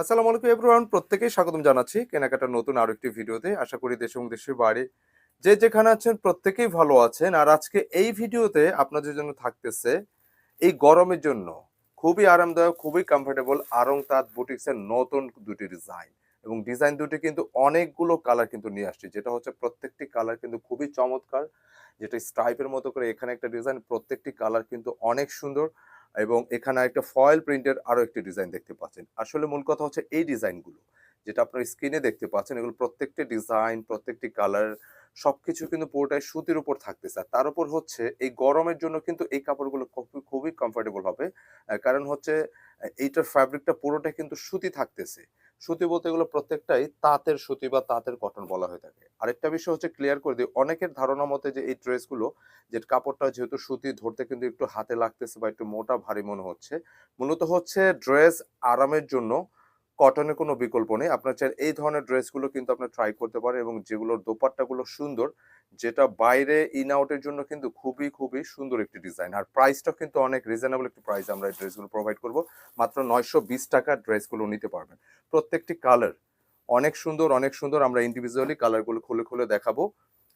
আসসালামু আলাইকুম এভরিওয়ান, প্রত্যেকেই স্বাগতম জানাচ্ছি কেনাকাটার নতুন আরও একটি ভিডিওতে। আশা করি দেশ এবং দেশের বাইরে যে যেখানে আছেন প্রত্যেকেই ভালো আছেন। আর আজকে এই ভিডিওতে আপনাদের জন্য থাকতেছে এই গরমের জন্য খুবই আরামদায়ক, খুবই কমফোর্টেবল আরং তাঁত বুটিক্সের নতুন দুটি ডিজাইন এবং ডিজাইন দুটি কিন্তু অনেকগুলো কালার কিন্তু নিয়ে আসছে। যেটা হচ্ছে প্রত্যেকটি কালার কিন্তু খুবই চমৎকার। যেটা স্ট্রাইপের মতো করে এখানে একটা ডিজাইন প্রত্যেকটি কালার কিন্তু অনেক সুন্দর। এবং এখানে একটা ফয়েল প্রিন্টের আরও একটি ডিজাইন দেখতে পাচ্ছেন। আসলে মূল কথা হচ্ছে এই ডিজাইনগুলো যেটা আপনার স্ক্রিনে দেখতে পাচ্ছেন, এগুলো প্রত্যেকটি ডিজাইন প্রত্যেকটি কালার সবকিছু কিন্তু পুরোটাই সুতির উপর থাকতেছে। আর তার উপর হচ্ছে, এই গরমের জন্য কিন্তু এই কাপড়গুলো খুবই খুবই কমফোর্টেবল হবে। কারণ হচ্ছে, এইটার ফ্যাব্রিকটা পুরোটা কিন্তু সুতি থাকতেছে। সুতি বলতে এগুলো প্রত্যেকটাই তাঁতের সুতি বা তাঁতের কটন বলা হয়ে থাকে। আরেকটা বিষয় হচ্ছে ক্লিয়ার করে দিই, অনেকের ধারণা মতে যে এই ড্রেসগুলো, যে কাপড়টা যেহেতু সুতি, ধরতে কিন্তু একটু হাতে লাগতেছে বা একটু মোটা, ভারী মনে হচ্ছে। মূলত হচ্ছে, ড্রেস আরামের জন্য কটনের কোনো বিকল্প নেই। আপনার চাই এই ধরনের ড্রেসগুলো কিন্তু আপনার ট্রাই করতে পারেন এবং যেগুলোর দোপাট্টাগুলো সুন্দর, যেটা বাইরে ইন আউটের জন্য কিন্তু খুবই খুবই সুন্দর একটি ডিজাইন আর প্রাইসটা কিন্তু অনেক রিজনেবল একটি প্রাইস আমরা এই ড্রেসগুলো প্রোভাইড করব। মাত্র নয়শো বিশ টাকার ড্রেসগুলো নিতে পারবেন। প্রত্যেকটি কালার অনেক সুন্দর অনেক সুন্দর আমরা ইন্ডিভিজুয়ালি কালারগুলো খুলে খুলে দেখাবো।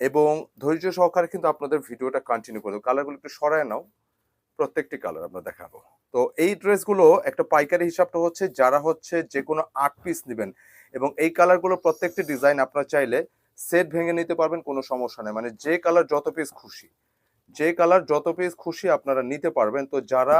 এবং ধৈর্য সহকারে কিন্তু আপনাদের ভিডিওটা কন্টিনিউ করব। কালারগুলো একটু সরায় নাও। প্রত্যেকটি কালার আমরা দেখাবো। তো এই ড্রেসগুলো একটা পাইকারি হিসাবটা হচ্ছে যারা হচ্ছে যে কোনো আট পিস নেবেন এবং এই কালারগুলো প্রত্যেকটি ডিজাইন আপনারা চাইলে সেট ভেঙে নিতে পারবেন, কোনো সমস্যা নেই। মানে যে কালার যত পিস খুশি, যে কালার যত পিস খুশি আপনারা নিতে পারবেন। তো যারা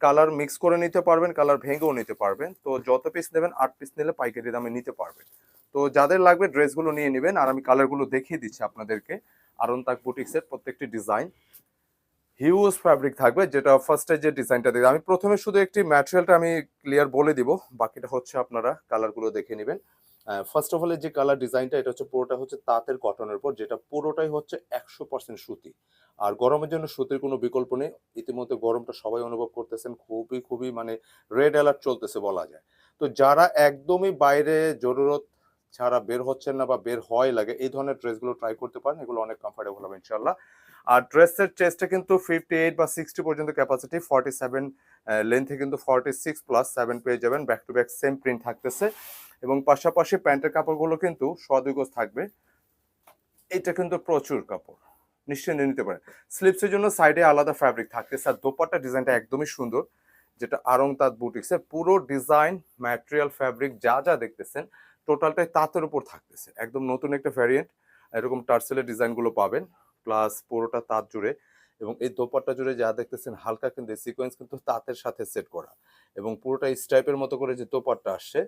কালার মিক্স করে নিতে পারবেন কালার ভেঙেও নিতে পারবেন, তো যত পিস নেবেন, আট পিস নিলে পাইকারি দামে নিতে পারবেন। তো যাদের লাগবে ড্রেসগুলো নিয়ে নেবেন, আর আমি কালারগুলো দেখিয়ে দিচ্ছি আপনাদেরকে। আরন্তাক বুটিক্সের প্রত্যেকটি ডিজাইন হিউজ ফ্যাব্রিক থাকবে, যেটা ফার্স্টে যে ডিজাইনটা দেখবে আমি প্রথমে শুধু একটি ম্যাটেরিয়ালটা আমি ক্লিয়ার বলে দিব, বাকিটা হচ্ছে আপনারা কালারগুলো দেখে নেবেন। ফার্স্ট অফ অল যে কালার ডিজাইনটা এটা হচ্ছে পুরোটা হচ্ছে তাঁতের কটনের উপর, যেটা পুরোটাই হচ্ছে একশো পার্সেন্ট সুতি। আর গরমের জন্য সুতির কোনো বিকল্প নেই, ইতিমধ্যে গরমটা সবাই অনুভব করতেছেন, খুবই খুবই মানে রেড অ্যালার্ট চলতেছে বলা যায়। তো যারা একদমই বাইরে জরুরত ছাড়া বের হচ্ছেন না বা বের হয় লাগে, এই ধরনের ড্রেসগুলো ট্রাই করতে পারেন, এগুলো অনেক কমফোর্টেবল হবে ইনশাল্লাহ আর ড্রেসের চেস্টে কিন্তু ফিফটি এইট বা সিক্সটি পর্যন্ত ক্যাপাসিটি ফর্টি সেভেন লেন্থে কিন্তু ফর্টি সিক্স প্লাস সেভেন পেয়ে যাবেন। Back to back same print থাকতেছে। এবং পাশাপাশি প্যান্টের কাপড়গুলো কিন্তু সদুগজ থাকবে। এটা কিন্তু প্রচুর কাপড়। নিশ্চয়ই নিয়ে নিতে পারেন। স্লিপসের জন্য সাইডে আলাদা ফ্যাব্রিক থাকতেছে। আর দোপাট্টা ডিজাইনটা একদমই সুন্দর, যেটা আরং তাঁত বুটিক্সের পুরো ডিজাইন ম্যাটেরিয়াল ফ্যাব্রিক যা যা দেখতেছেন টোটালটাই তাঁতের উপর থাকতেছে। একদম নতুন একটা ভ্যারিয়েন্ট এরকম টার্সেলের ডিজাইনগুলো পাবেন। প্লাস পুরোটা তাঁত জুড়ে এবং এই দোপাট্টা জুড়ে যা দেখতেছেন হালকা কিন্তু সিকোয়েন্স কিন্তু তাঁতের সাথে সেট করা এবং পুরোটা স্টাইপের মতো করে যে দোপাট্টা আসছে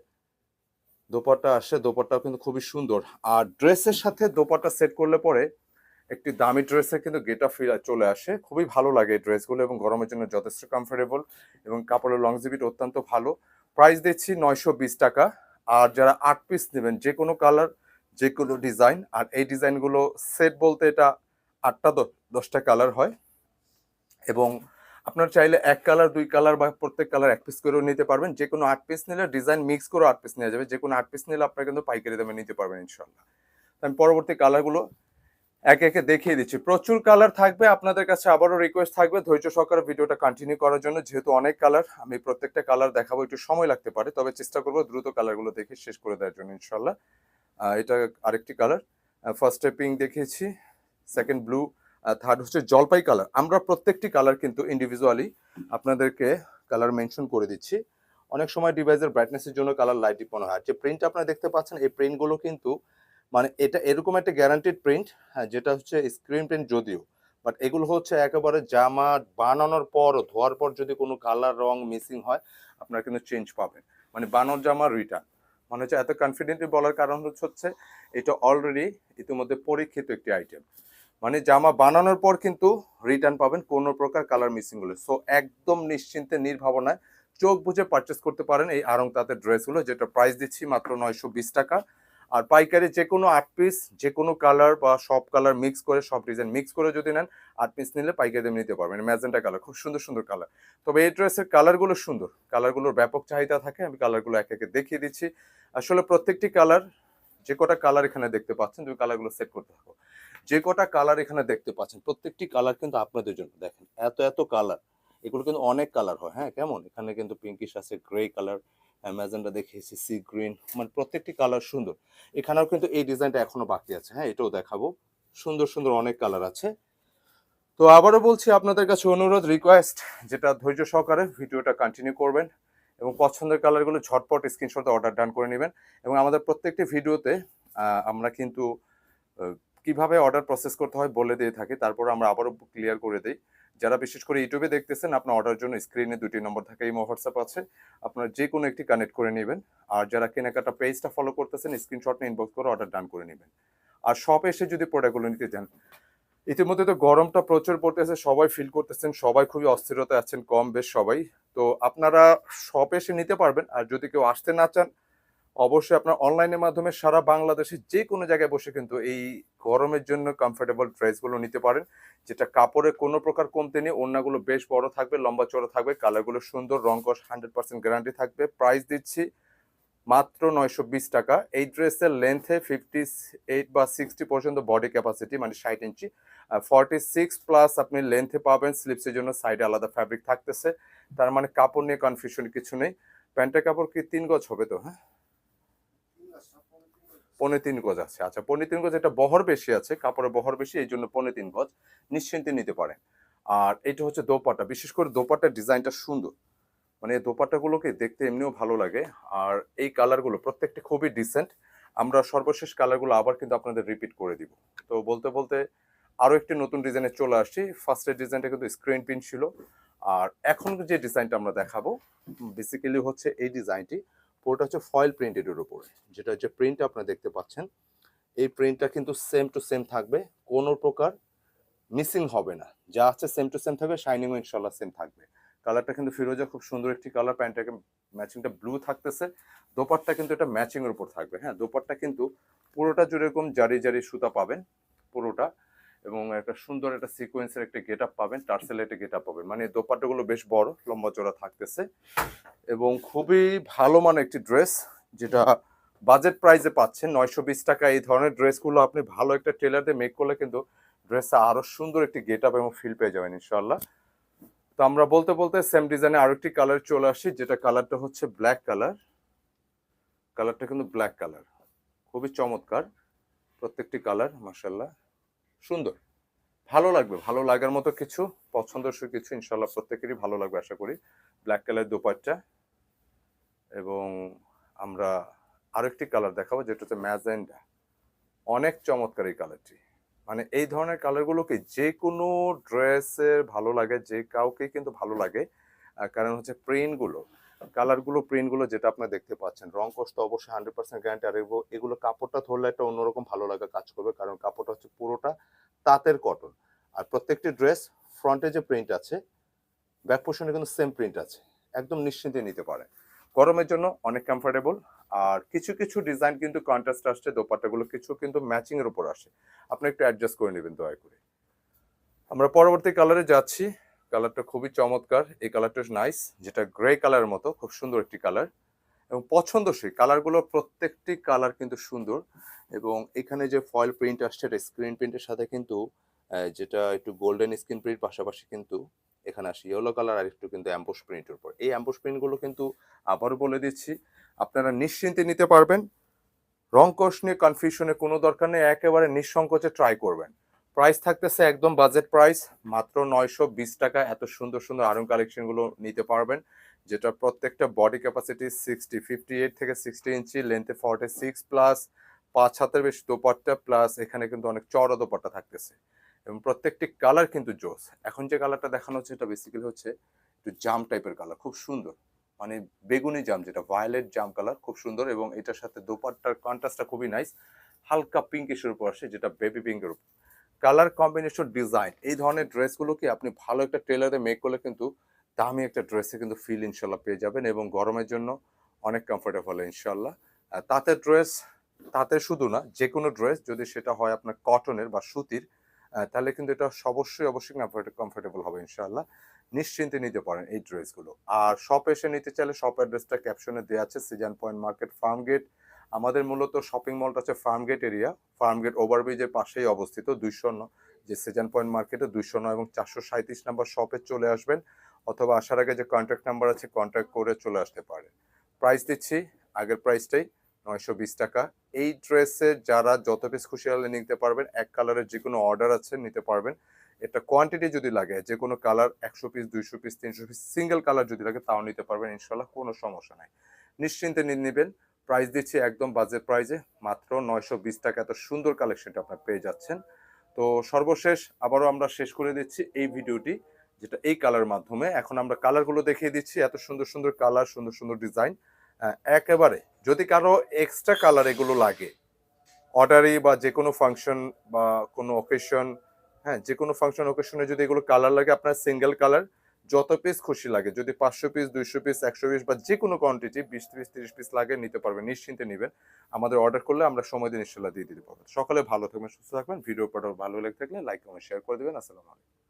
দোপাট্টা আসছে, দোপাট্টাও কিন্তু খুবই সুন্দর। আর ড্রেসের সাথে দোপাট্টা সেট করলে পরে একটি দামি ড্রেসের কিন্তু গেটা ফিল চলে আসে। খুবই ভালো লাগে এই ড্রেসগুলো এবং গরমের জন্য যথেষ্ট কমফোর্টেবল এবং কাপড়ের লংজিভিটি অত্যন্ত ভালো। প্রাইস দিচ্ছি নয়শো বিশ টাকা। আর যারা আট পিস নেবেন যে কোনো কালার যে কোনো ডিজাইন আর এই ডিজাইনগুলো সেট বলতে এটা আটটা দশটা কালার হয় এবং আপনার চাইলে এক কালার দুই কালার বা প্রত্যেক কালার এক পিস করেও নিতে পারবেন। যে কোনো আট পিস নিলে ডিজাইন মিক্স করে আট পিস নেওয়া যাবে। যে কোনো আট পিস নিলে আপনারা কিন্তু পাইকারি দামে নিতে পারবেন ইনশাল্লাহ আমি পরবর্তী কালারগুলো একে একে দেখিয়ে দিচ্ছি। প্রচুর কালার থাকবে। আপনাদের কাছে আবারও রিকোয়েস্ট থাকবে ধৈর্য সহকারে ভিডিওটা কন্টিনিউ করার জন্য। যেহেতু অনেক কালার আমি প্রত্যেকটা কালার দেখাবো, একটু সময় লাগতে পারে। তবে চেষ্টা করব দ্রুত কালারগুলো দেখে শেষ করে দেওয়ার জন্য ইনশাল্লাহ এটা আরেকটি কালার ফার্স্টে পিঙ্ক দেখিয়েছি। সেকেন্ড ব্লু থার্ড হচ্ছে জলপাই কালার আমরা প্রত্যেকটি কালার কিন্তু ইন্ডিভিজুয়ালি আপনাদেরকে কালার মেনশন করে দিচ্ছি। অনেক সময় ডিভাইসের ব্রাইটনেসের জন্য কালার লাইট মনে হয়। যে প্রিন্ট আপনারা দেখতে পাচ্ছেন, এই প্রিন্টগুলো কিন্তু মানে এটা এরকম একটা গ্যারান্টিড প্রিন্ট যেটা হচ্ছে স্ক্রিন প্রিন্ট যদিও। বাট এগুলো হচ্ছে একেবারে জামা বানানোর পর, ধোয়ার পর যদি কোনো কালার রং মিসিং হয়, আপনারা কিন্তু চেঞ্জ পাবেন। মানে বানানোর জামা রিটার্ন মানে হচ্ছে এত কনফিডেন্টলি বলার কারণ হচ্ছে, এটা অলরেডি ইতিমধ্যে পরীক্ষিত একটি আইটেম মানে জামা বানানোর পর কিন্তু রিটার্ন পাবেন কোনো প্রকার কালার মিসিং হলে। সো একদম নিশ্চিন্তে, নির্ভাবনায় চোখ বুঝে পারচেস করতে পারেন এই আরং তাঁতের ড্রেসগুলো, যেটা প্রাইস দিচ্ছি মাত্র নয়শো বিশ টাকা। আর পাইকারি যে কোনো আট পিস যে কোনো কালার বা সব কালার মিক্স করে, সব ডিজাইন মিক্স করে যদি নেন, আট পিস নিলে পাইকারি নিতে পারবেন। ম্যাজেন্টা কালার খুব সুন্দর সুন্দর কালার তবে এই ড্রেসের কালারগুলো সুন্দর। কালারগুলোর ব্যাপক চাহিদা থাকে, আমি কালারগুলো এক, একে দেখিয়ে দিচ্ছি। আসলে প্রত্যেকটি কালার যে কটা কালার এখানে দেখতে পাচ্ছেন, তুমি কালারগুলো সেট করতে থাকো। যে কটা কালার এখানে দেখতে পাচ্ছেন, প্রত্যেকটি কালার কিন্তু আপনাদের জন্য। দেখেন, এত এত কালার এগুলো কিন্তু অনেক কালার হয় হ্যাঁ কেমন? এখানে কিন্তু পিঙ্কিশ আছে গ্রে কালার অ্যামাজনটা দেখিয়েছি সি গ্রিন মানে প্রত্যেকটি কালার সুন্দর। এখানেও কিন্তু এই ডিজাইনটা এখনও বাকি আছে হ্যাঁ এটাও দেখাবো। সুন্দর সুন্দর অনেক কালার আছে। তো আবারও বলছি আপনাদের কাছে অনুরোধ রিকোয়েস্ট যেটা ধৈর্য সহকারে ভিডিওটা কন্টিনিউ করবেন এবং পছন্দের কালারগুলো ঝটপট স্ক্রিনশটে অর্ডার ডান করে নেবেন। এবং আমাদের প্রত্যেকটি ভিডিওতে আমরা কিন্তু কীভাবে অর্ডার প্রসেস করতে হয় বলে দিয়ে থাকি, তারপর আমরা আবারও ক্লিয়ার করে দিই। যারা বিশেষ করে ইউটিউবে দেখতেছেন, আপনার অর্ডার জন্য স্ক্রিনে দুটি নম্বর থাকে, এই হোয়াটসঅ্যাপ আছে। আপনারা যে কোনো একটি কানেক্ট করে নেবেন। আর যারা কেনাকাটা পেজটা ফলো করতেছেন স্ক্রিনশট ইনবক্স করে অর্ডার ডান করে নেবেন। আর শপে এসে যদি প্রোডাক্টগুলো নিতে চান ইতিমধ্যে তো গরমটা প্রচুর পড়তেছে, সবাই ফিল করতেছেন, সবাই খুবই অস্থিরতা আছেন, কম বেশ সবাই। তো আপনারা শপে এসে নিতে পারবেন। আর যদি কেউ আসতে না চান অবশ্যই আপনার অনলাইনের মাধ্যমে সারা বাংলাদেশে যে কোনো জায়গায় বসে কিন্তু এই গরমের জন্য কমফোর্টেবল ড্রেসগুলো নিতে পারেন। যেটা কাপড়ে কোনো প্রকার কমতে নেই, ওড়নাগুলো বেশ বড় থাকবে, লম্বা চড়া থাকবে, কালারগুলো সুন্দর, রং কস হান্ড্রেড পার্সেন্ট গ্যারান্টি থাকবে। প্রাইস দিচ্ছি মাত্র নয়শো বিশ টাকা। এই ড্রেসের লেন্থে ফিফটি এইট বা সিক্সটি পর্যন্ত বডি ক্যাপাসিটি মানে ষাট ইঞ্চি। ফর্টি সিক্স প্লাস আপনি লেন্থে পাবেন স্লিপসের জন্য সাইডে আলাদা ফ্যাব্রিক থাকতেছে। তার মানে কাপড় নিয়ে কনফিউশন কিছু নেই। প্যান্টের কাপড় কি তিন গজ হবে তো হ্যাঁ? পনে তিন গজ আছে। আচ্ছা পনে তিন গজ এটা বহর বেশি আছে, কাপড়ের বহর বেশি, এই জন্য পনে তিন গজ নিশ্চিন্তে নিতে পারেন আর এটা হচ্ছে দোপাটা বিশেষ করে দোপাট্টার ডিজাইনটা সুন্দর। মানে দোপাট্টাগুলোকে দেখতে এমনিও ভালো লাগে। আর এই কালারগুলো প্রত্যেকটা খুবই ডিসেন্ট আমরা সর্বশেষ কালারগুলো আবার কিন্তু আপনাদের রিপিট করে দিব। তো বলতে বলতে আরও একটি নতুন ডিজাইনে চলে আসছি। ফার্স্টের ডিজাইনটা কিন্তু স্ক্রিন প্রিন্ট ছিল। আর এখন যে ডিজাইনটা আমরা দেখাবো বেসিক্যালি হচ্ছে এই ডিজাইনটি। পুরোটা হচ্ছে ফয়েল প্রিন্টেডের উপরে, যেটা হচ্ছে প্রিন্ট আপনারা দেখতে পাচ্ছেন। এই প্রিন্টটা কিন্তু সেম টু সেম থাকবে, কোনো প্রকার মিসিং হবে না। যা আছে সেম টু সেম থাকবে শাইনিংও ইনশাল্লাহ সেম থাকবে। কালারটা কিন্তু ফিরোজা খুব সুন্দর একটি কালার প্যান্টটাকে ম্যাচিংটা ব্লু থাকতেছে। দোপাট্টা কিন্তু এটা ম্যাচিংয়ের উপর থাকবে হ্যাঁ? দোপাট্টা কিন্তু পুরোটা জুড়ে এরকম জারি জারি সুতা পাবেন, পুরোটা এবং একটা সুন্দর একটা সিকোয়েন্সের একটা গেট আপ পাবেন টার্সেলের একটা গেট আপ পাবেন। মানে দোপাট্টাগুলো বেশ বড়, লম্বা চড়া থাকতেছে। এবং খুবই ভালো মানের একটি ড্রেস যেটা বাজেট প্রাইসে পাচ্ছেন। নয়শো বিশ টাকা এই ধরনের ড্রেসগুলো আপনি ভালো একটা টেলার দিয়ে মেক করলে কিন্তু ড্রেসটা আরও সুন্দর একটি গেট আপ এবং ফিল পেয়ে যাবেন ইনশাল্লাহ তো আমরা বলতে বলতে সেম ডিজাইনে আরও একটি কালার চলে আসি, যেটা কালারটা হচ্ছে ব্ল্যাক কালার কালারটা কিন্তু ব্ল্যাক কালার খুবই চমৎকার। প্রত্যেকটি কালার মাসাল্লাহ সুন্দর। ভালো লাগবে, ভালো লাগার মতো কিছু, পছন্দসই কিছু ইনশাল্লাহ প্রত্যেকেরই ভালো লাগবে, আশা করি। ব্ল্যাক কালার দোপাট্টা এবং আমরা আরেকটি কালার দেখাবো, যেটা হচ্ছে ম্যাজেন্ডা অনেক চমৎকার এই কালারটি মানে এই ধরনের কালারগুলোকে যে কোনো ড্রেসের ভালো লাগে, যে কাউকে কিন্তু ভালো লাগে। কারণ হচ্ছে প্রিন্টগুলো কালারগুলো প্রিন্টগুলো যেটা আপনারা দেখতে পাচ্ছেন রং কষ্ট অবশ্যই হান্ড্রেড পার্সেন্ট গ্যারান্টি আর এগুলো- কাপড়টা ধরলে একটা অন্যরকম ভালো লাগা কাজ করবে, কারণ কাপড়টা হচ্ছে পুরোটা তাঁতের কটন আর প্রত্যেকটি ড্রেস ফ্রন্টে যে প্রিন্ট আছে ব্যাক পোর্শনে কিন্তু সেম প্রিন্ট আছে, একদম নিশ্চিন্তে নিতে পারে। গরমের জন্য অনেক কমফোর্টেবল আর কিছু কিছু ডিজাইন কিন্তু কন্ট্রাস্ট আসছে, দোপাট্টাগুলো কিছু কিন্তু ম্যাচিং এর উপর আসে। আপনি একটু অ্যাডজাস্ট করে নেবেন দয়া করে। আমরা পরবর্তী কালারে যাচ্ছি। কালারটা খুবই চমৎকার। এই কালারটা নাইস যেটা গ্রে কালারের মতো, খুব সুন্দর একটি কালার এবং পছন্দসই কালারগুলো প্রত্যেকটি কালার কিন্তু সুন্দর। এবং এখানে যে ফয়েল প্রিন্ট আসছে, এটা স্ক্রিন প্রিন্টের সাথে কিন্তু যেটা একটু গোল্ডেন স্ক্রিন প্রিন্ট পাশাপাশি কিন্তু এখানে আসে ইয়েলো কালার আর একটু কিন্তু অ্যাম্বোস প্রিন্টের উপর। এই অ্যাম্বোস প্রিন্টগুলো কিন্তু আবারও বলে দিচ্ছি, আপনারা নিশ্চিন্তে নিতে পারবেন। রং কোষ নিয়ে কনফিউশনে কোনো দরকার নেই, একেবারে নিঃসংকোচে ট্রাই করবেন। প্রাইস থাকতেছে একদম বাজেট প্রাইস মাত্র নয়শো বিশ টাকা। এত সুন্দর সুন্দর আরং কালেকশনগুলো নিতে পারবেন যেটা প্রত্যেকটা body capacity sixty fifty eight থেকে সিক্সটি ইঞ্চি লেন্থে ফর্টি সিক্স প্লাস পাঁচ হাতের বেশি দোপাট্টা প্লাস এখানে কিন্তু অনেক চড়া দোপাট্টা থাকতেছে। এবং প্রত্যেকটি কালার কিন্তু জোস। এখন যে কালারটা দেখানো হচ্ছে, এটা বেসিক্যালি হচ্ছে একটু জাম টাইপের কালার খুব সুন্দর। মানে বেগুনি জাম যেটা ভায়োলেট জাম কালার খুব সুন্দর। এবং এটার সাথে দোপাট্টার কন্ট্রাস্টটা খুবই নাইস হালকা পিঙ্কিশের উপর আসে, যেটা বেবি পিঙ্কের উপর। কালার কম্বিনেশন ডিজাইন, এই ধরনের ড্রেসগুলো কি আপনি ভালো একটা টেলারে মেক করলে কিন্তু দামি একটা ড্রেসে কিন্তু ফিল ইনশাল্লাহ পেয়ে যাবেন এবং গরমের জন্য অনেক কমফোর্টেবল ইনশাল্লাহ। তাঁতের ড্রেস তাতে শুধু না যে কোনো ড্রেস যদি সেটা হয় আপনার কটনের বা সুতির তাহলে কিন্তু এটা অবশ্যই অবশ্যই কমফোর্টেবল হবে ইনশাল্লাহ। নিশ্চিন্তে নিতে পারেন এই ড্রেসগুলো আর শপ এসে নিতে চাইলে শপ অ্যাড্রেসটা ক্যাপশনে দেওয়া আছে season point market farm gate আমাদের মূলত শপিং মলটা হচ্ছে farm gate area farm gate ওভারব্রিজের পাশেই অবস্থিত, দুইশো যে সিজন পয়েন্ট মার্কেটে দুইশো নয় এবং চারশো সাঁত্রিশ নাম্বার শপে চলে আসবেন। অথবা আসার আগে যে কন্ট্যাক্ট নাম্বার আছে কন্ট্যাক্ট করে চলে আসতে পারেন প্রাইস দিচ্ছি, আগের প্রাইসটাই নয়শো বিশ টাকা। এই ড্রেসে যারা যত পিস খুশি হলে নিতে পারবেন, এক কালারের যে কোনো অর্ডার আছে, নিতে পারবেন। এটা কোয়ান্টিটি যদি লাগে যে কোনো কালার একশো পিস দুইশো পিস তিনশো পিস সিঙ্গেল কালার যদি লাগে, তাও নিতে পারবেন ইনশাল্লাহ কোনো সমস্যা নাই। নিশ্চিন্তে নিয়ে নেবেন। প্রাইস দিচ্ছি একদম বাজেট প্রাইজে মাত্র নয়শো বিশ টাকা। এত সুন্দর কালেকশনটা আপনার পেয়ে যাচ্ছেন। তো সর্বশেষ আবারও আমরা শেষ করে দিচ্ছি এই ভিডিওটি, যেটা এই কালার মাধ্যমে। এখন আমরা কালারগুলো দেখিয়ে দিচ্ছি। এত সুন্দর সুন্দর কালার সুন্দর সুন্দর ডিজাইন একেবারে যদি কারও এক্সট্রা কালার এগুলো লাগে অর্ডারি বা যে কোনো ফাংশন বা কোনো অকেশন হ্যাঁ যে কোনো ফাংশন অকেশনে যদি এগুলো কালার লাগে, আপনার সিঙ্গেল কালার যত পিস খুশি লাগে। যদি পাঁচশো পিস দুইশো পিস একশো পিস বা যে কোনো কোয়ান্টিটি বিশ পিস তিরিশ পিস লাগে নিতে পারবেন, নিশ্চিন্তে নেবেন। আমাদের অর্ডার করলে আমরা সময় দিন ইনশাল্লাহ দিয়ে দিতে পারব। সকালে ভালো থাকবেন, সুস্থ থাকবেন। ভিডিও পাঠাও ভালো লেগে থাকলে লাইক কমেন্ট শেয়ার করে দেবেন। আসসালামু আলাইকুম।